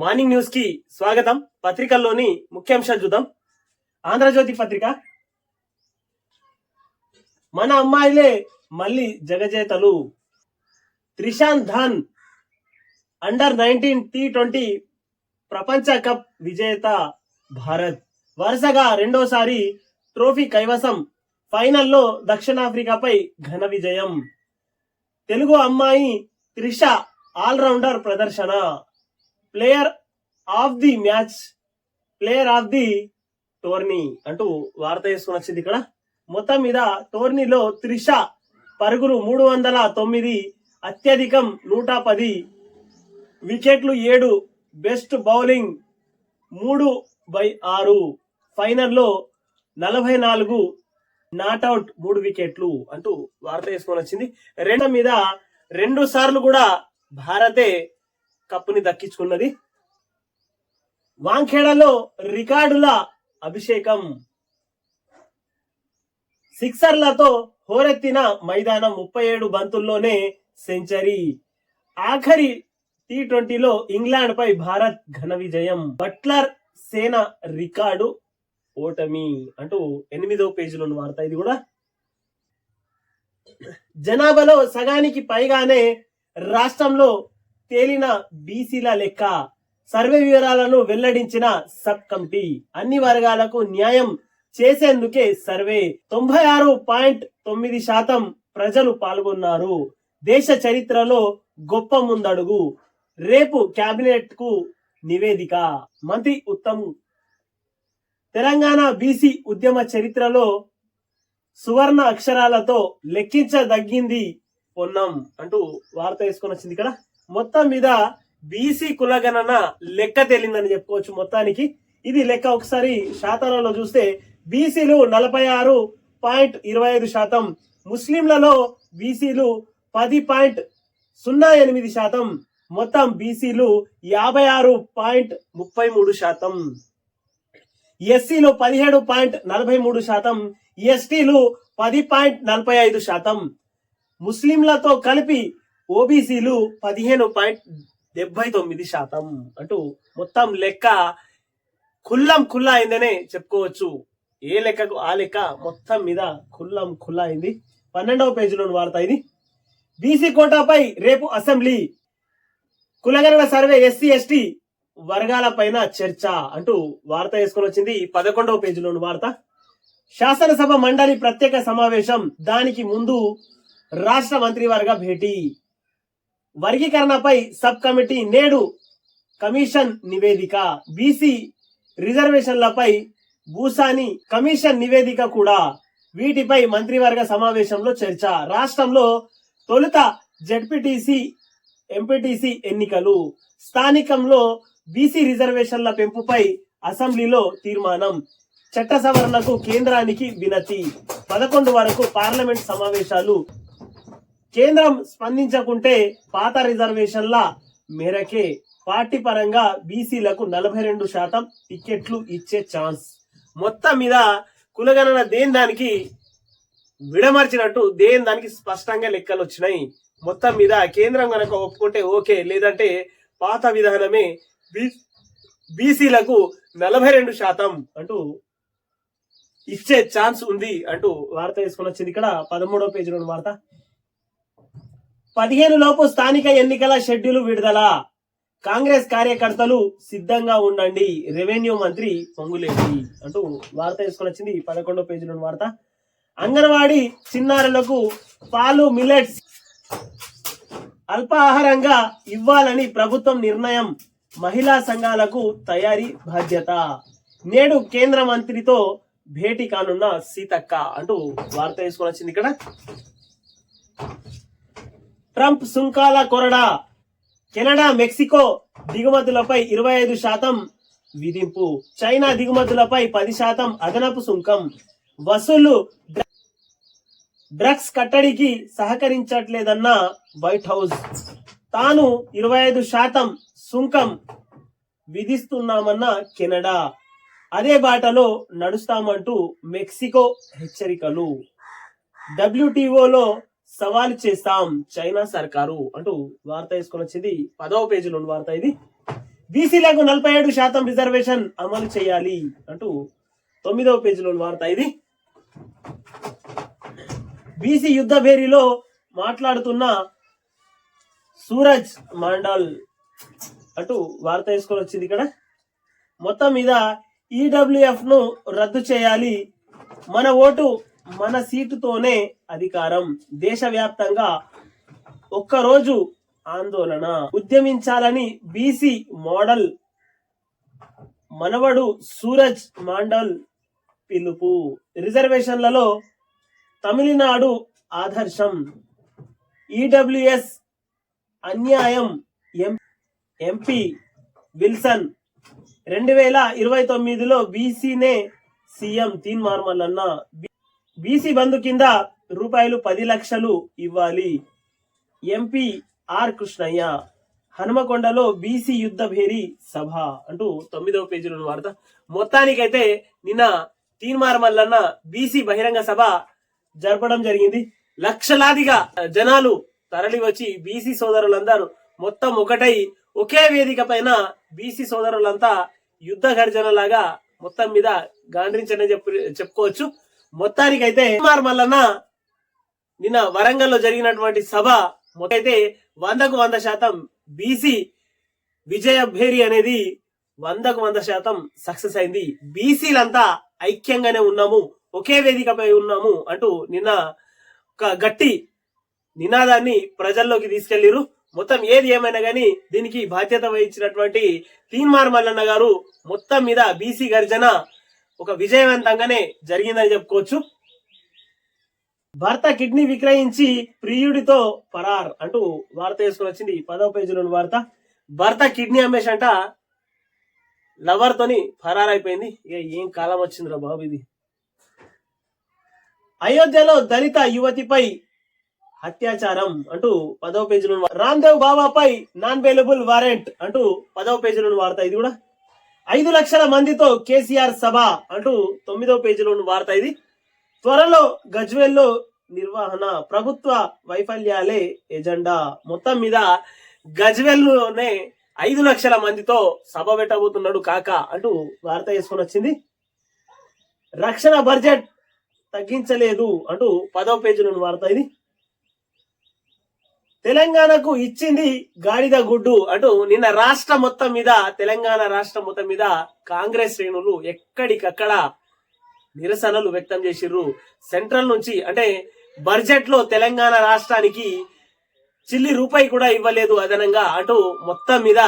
Morning న్యూస్కి స్వాగతం. పత్రికల్లోని ముఖ్యాంశాలు చూద్దాం. ఆంధ్రజ్యోతి పత్రిక. మన అమ్మాయిలే మళ్ళీ జగజేతలు. త్రిశాంత్ ధాన్ అండర్ నైన్టీన్ టీ ట్వంటీ ప్రపంచ కప్ విజేత భారత్. వరుసగా రెండోసారి ట్రోఫీ కైవసం. ఫైనల్లో దక్షిణాఫ్రికాపై ఘన విజయం. తెలుగు అమ్మాయి త్రిష ఆల్రౌండర్ ప్రదర్శన. Player of the match player of the tourney అంటూ వార్త వేసుకుని వచ్చింది ఇక్కడ. మొత్తం మీద టోర్నీలో త్రిష పరుగులు మూడు వందల తొమ్మిది అత్యధికం నూట పది వికెట్లు ఏడు బెస్ట్ బౌలింగ్ మూడు బై ఆరు ఫైనల్లో నలభై నాలుగు నాట్అవుట్ మూడు వికెట్లు అంటూ వార్త వేసుకొని వచ్చింది. రెండ మీద రెండు సార్లు కూడా భారతే కప్పుని దక్కించుకున్నది. వాంఖేడలో రికార్డుల అభిషేకం. సిక్సర్లతో హోరెత్తిన మైదానం ముప్పై ఏడు బంతుల్లోనే సెంచరీ. ఆఖరి టీ ట్వంటీలో ఇంగ్లాండ్ పై భారత్ ఘన విజయం. బట్లర్ సేన రికార్డు ఓటమి అంటూ ఎనిమిదో పేజీలో ఉన్న వార్త ఇది కూడా. జనాభాలో సగానికి పైగానే రాష్ట్రంలో తేలిన బీసీల లెక్క సర్వే వివరాలను వెల్లడించిన సబ్ కమిటీ. అన్ని వర్గాలకు న్యాయం చేసేందుకే సర్వే. తొంభై ఆరు పాయింట్ తొమ్మిది శాతం ప్రజలు పాల్గొన్నారు. దేశ చరిత్రలో గొప్ప ముందడుగు. రేపు కేబినెట్కు నివేదిక. మంత్రి ఉత్తమ్. తెలంగాణ బీసీ ఉద్యమ చరిత్రలో సువర్ణ అక్షరాలతో లెక్కించదగ్గింది పొన్నం అంటూ వార్త వేసుకొని వచ్చింది ఇక్కడ. మొత్తం మీద బీసీ కులగణన లెక్క తేలిందని చెప్పుకోవచ్చు మొత్తానికి. ఇది లెక్క ఒకసారి శాతాలలో చూస్తే బీసీలు నలభై ఆరు పాయింట్ ఇరవై ఐదు శాతం ముస్లింలలో బీసీలు పది పాయింట్ సున్నా ఎనిమిది శాతం మొత్తం బీసీలు యాభై ఆరు పాయింట్ ముప్పై మూడు శాతం. ఎస్సీలు పదిహేడు పాయింట్ నలభై మూడు శాతం ఎస్టీలు పది పాయింట్ నలభై ఐదు శాతం. ముస్లింలతో కలిపి ఓబీసీలు పదిహేను పాయింట్ డెబ్బై తొమ్మిది శాతం. అంటూ మొత్తం లెక్క కుల్లం కుల్లా అయిందనే చెప్పుకోవచ్చు. ఏ లెక్కకు ఆ లెక్క మొత్తం మీద కుల్లం కుల్లా అయింది. పన్నెండవ పేజీలోని వార్త ఇది. బీసీ కోటాపై రేపు అసెంబ్లీ. కులగణన సర్వే ఎస్సీ ఎస్టీ వర్గాల పైన చర్చ అంటూ వార్త వేసుకొని వచ్చింది పదకొండవ పేజీలోని వార్త. శాసనసభ మండలి ప్రత్యేక సమావేశం. దానికి ముందు రాష్ట్ర మంత్రివర్గ భేటీ. వర్గీకరణపై సబ్ కమిటీ నేడు కమిషన్ నివేదిక. బీసీ రిజర్వేషన్లపై భూసాని కమిషన్ నివేదిక కూడా. వీటిపై మంత్రివర్గ సమావేశంలో చర్చ. రాష్ట్రంలో తొలుత జడ్పీటీసీ ఎంపీటీసీ ఎన్నికలు. స్థానికంలో బీసీ రిజర్వేషన్ల పెంపుపై అసెంబ్లీలో తీర్మానం. చట్ట సవరణకు కేంద్రానికి వినతి. పదకొండు వరకు పార్లమెంట్ సమావేశాలు కేంద్రం స్పందించకుంటే పాత రిజర్వేషన్ల మేరకే పార్టీ పరంగా బీసీలకు నలభై రెండు శాతం టికెట్లు ఇచ్చే ఛాన్స్. మొత్తం మీద కులగణన దేని దానికి విడమర్చినట్టు దేని దానికి స్పష్టంగా లెక్కలు వచ్చినాయి. మొత్తం మీద కేంద్రం కనుక ఒప్పుకుంటే ఓకే లేదంటే పాత విధానమే బీ- బీసీలకు నలభై రెండు శాతం అంటూ ఇచ్చే ఛాన్స్ ఉంది అంటూ వార్త వేసుకొని వచ్చింది. ఇక్కడ పదమూడవ పేజీలో వార్త. పదిహేను లోపు స్థానిక ఎన్నికల షెడ్యూల్ విడుదల. కాంగ్రెస్ కార్యకర్తలు సిద్ధంగా ఉండండి. రెవెన్యూ మంత్రి పొంగులేటి అంటూ వార్త తీసుకుని వచ్చింది. పదకొండో పేజీలో వార్త. అంగన్వాడీ చిన్నారులకు పాలు మిల్లెట్స్ అల్పాహారంగా ఇవ్వాలని ప్రభుత్వం నిర్ణయం. మహిళా సంఘాలకు తయారీ బాధ్యత. నేడు కేంద్ర మంత్రితో భేటీ కానున్న సీతక్క అంటూ వార్త తీసుకుని వచ్చింది ఇక్కడ. ట్రంప్ సుంకాల కొరడా. కెనడా మెక్సికో దిగుమతులపై ఇరవై ఐదు శాతం విధింపు. చైనా దిగుమతులపై పది శాతం అదనపు సుంకం. వసూలు డ్రగ్స్ కట్టడికి సహకరించట్లేదన్న వైట్ హౌస్. తాను ఇరవై ఐదు శాతం సుంకం విధిస్తున్నామన్న కెనడా. అదే బాటలో నడుస్తామంటూ మెక్సికో హెచ్చరికలు. డబ్ల్యూటీఓలో సవాల్ చేస్తాం చైనా సర్కారు అంటూ వార్త వేసుకొని వచ్చింది. పదవ పేజీలో ఉన్న వార్త ఇది. బీసీలకు నలభై ఏడు శాతం రిజర్వేషన్ అమలు చేయాలి అంటూ తొమ్మిదవ పేజీలోని వార్త ఇది. బీసీ యుద్ధ భేరీలో మాట్లాడుతున్న సూరజ్ మాండాల్ అంటూ వార్త వేసుకొని వచ్చింది ఇక్కడ. మొత్తం మీద ఈడబ్ల్యూఎఫ్ను రద్దు చేయాలి. మన ఓటు మన సీటుతోనే అధికారం. దేశవ్యాప్తంగా ఒక్కరోజు ఆందోళన. ఉద్యమించాలని బీసీ మోడల్ మనవడు సూరజ్ మాండల్ పిలుపు. రిజర్వేషన్లలో తమిళనాడు ఆదర్శం. ఈడబ్ల్యూఎస్ అన్యాయం ఎం ఎంపీ విల్సన్. రెండు వేల ఇరవై తొమ్మిదిలో బీసీనే సీఎం తీన్ మార్మల్లన్న. బీసీ బంధు కింద రూపాయలు పది లక్షలు ఇవ్వాలి. ఎంపీ ఆర్ కృష్ణయ్య హనుమకొండలో బీసీ యుద్ధ భేరీ సభ అంటూ తొమ్మిదవ పేజీలో వార్త. మొత్తానికైతే నిన్న తీన్మార్ మల్లన్న బీసీ బహిరంగ సభ జరపడం జరిగింది. లక్షలాదిగా జనాలు తరలి వచ్చి బీసీ సోదరులందరూ మొత్తం ఒకటై ఒకే వేదిక పైన బీసీ సోదరులంతా యుద్ధ గర్జనలాగా మొత్తం మీద గాండ్రించని చెప్పు చెప్పుకోవచ్చు. మొత్తానికైతే కుమార్ మల్లన్న నిన్న వరంగల్లో జరిగినటువంటి సభ అయితే వందకు వంద శాతం బీసీ విజయ భేరి అనేది వందకు వంద శాతం సక్సెస్ అయింది. బీసీలంతా ఐక్యంగానే ఉన్నాము ఒకే వేదికపై ఉన్నాము అంటూ నిన్న ఒక గట్టి నినాదాన్ని ప్రజల్లోకి తీసుకెళ్ళిరు. మొత్తం ఏది ఏమైనా గానీ దీనికి బాధ్యత వహించినటువంటి తీన్మార్ మల్లన్న గారు మొత్తం మీద బీసీ గర్జన ఒక విజయవంతంగానే జరిగిందని చెప్పుకోవచ్చు. భర్త కిడ్నీ విక్రయించి ప్రియుడితో పరార్ అంటూ వార్త వేసుకుని వచ్చింది పదవ పేజీలోని వార్త. భర్త కిడ్నీ అమ్మేసంట లవర్ తోని ఫరార్ అయిపోయింది. ఇక ఏం కాలం వచ్చిందిరా బాబు ఇది? అయోధ్యలో దళిత యువతిపై అత్యాచారం అంటూ పదవ పేజీలో రామ్దేవ్ బాబాపై నాన్ అవైలబుల్ వారెంట్ అంటూ పదవ పేజీలో వార్త ఇది కూడా. ఐదు లక్షల మందితో కేసీఆర్ సభ అంటూ తొమ్మిదవ పేజీలోని వార్త ఇది. త్వరలో గజ్వేల్లో నిర్వహణ ప్రభుత్వ వైఫల్యాలే ఎజెండా. మొత్తం మీద గజ్వెల్లోనే ఐదు లక్షల మందితో సభ పెట్టబోతున్నాడు కాక అంటూ వార్త వేసుకొని వచ్చింది. రక్షణ బడ్జెట్ తగ్గించలేదు అంటూ పదవ పేజీలోని వార్త ఇది. తెలంగాణకు ఇచ్చింది గాడిద గుడ్డు అంటూ నిన్న రాష్ట్ర మొత్తం మీద తెలంగాణ రాష్ట్ర మొత్తం మీద కాంగ్రెస్ శ్రేణులు ఎక్కడికక్కడ నిరసనలు వ్యక్తం చేసిర్రు. సెంట్రల్ నుంచి అంటే బడ్జెట్లో తెలంగాణ రాష్ట్రానికి చిల్లి రూపాయి కూడా ఇవ్వలేదు అదనంగా అటు మొత్తం మీద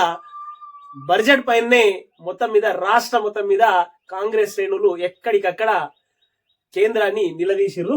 బడ్జెట్ పైనే మొత్తం మీద రాష్ట్ర మొత్తం మీద కాంగ్రెస్ శ్రేణులు ఎక్కడికక్కడ కేంద్రాన్ని నిలదీసిర్రు.